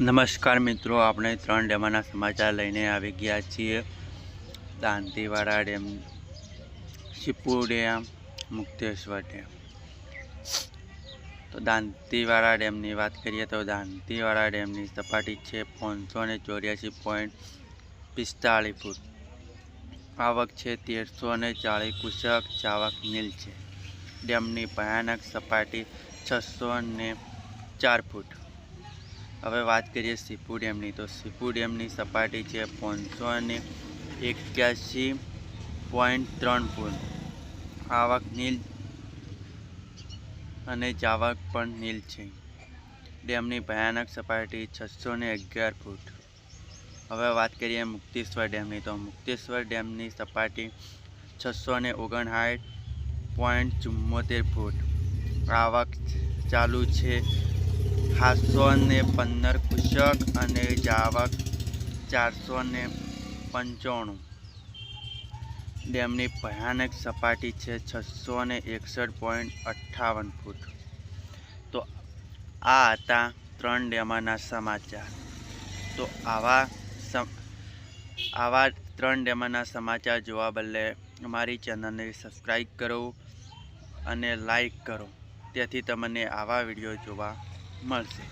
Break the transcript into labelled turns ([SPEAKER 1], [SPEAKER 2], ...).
[SPEAKER 1] નમસ્કાર મિત્રો, આપણે ત્રણ ડેમના સમાચાર લઈને આવી ગયા છીએ. Dantiwada dam, Shipu dam, Mukteshwar dam. તો દાંતીવાડા ડેમની વાત કરીએ તો દાંતીવાડા ડેમની સપાટી છે પાંચસો ને ચોર્યાસી પોઈન્ટ પિસ્તાળીસ ફૂટ. આવક છે તેરસો ને ચાળીસ કુશક ચાવક નીલ છે. ડેમની ભયાનક સપાટી છસો ને ચાર ફૂટ. હવે વાત કરીએ સીપુ ડેમની. તો સીપુ ડેમની સપાટી છે પાંચસો ને એક્યાસી પોઈન્ટ ત્રણ ફૂટ આવક નીલ અને જાવક પણ નીલ છે. ડેમની ભયાનક સપાટી છસો ને અગિયાર ફૂટ. હવે વાત કરીએ મુક્તેશ્વર ડેમની. તો મુક્તેશ્વર ડેમની સપાટી છસો ને ઓગણસાઠ પોઈન્ટ ચુમ્મોતેર ફૂટ. આવક ચાલુ છે સાતસો ને પંદર કુશક અને જાવક ચારસો ને પંચાણું. ડેમની ભયાનક સપાટી છે છસો ને એકસઠ પોઈન્ટ અઠ્ઠાવન ફૂટ. તો આ હતા ત્રણ ડેમાના સમાચાર. તો આવા આવા ત્રણ ડેમાના સમાચાર જોવા બદલે અમારી ચેનલને સબસ્ક્રાઈબ કરો અને લાઈક કરો. તેથી તમને આવા વીડિયો જોવા Marce.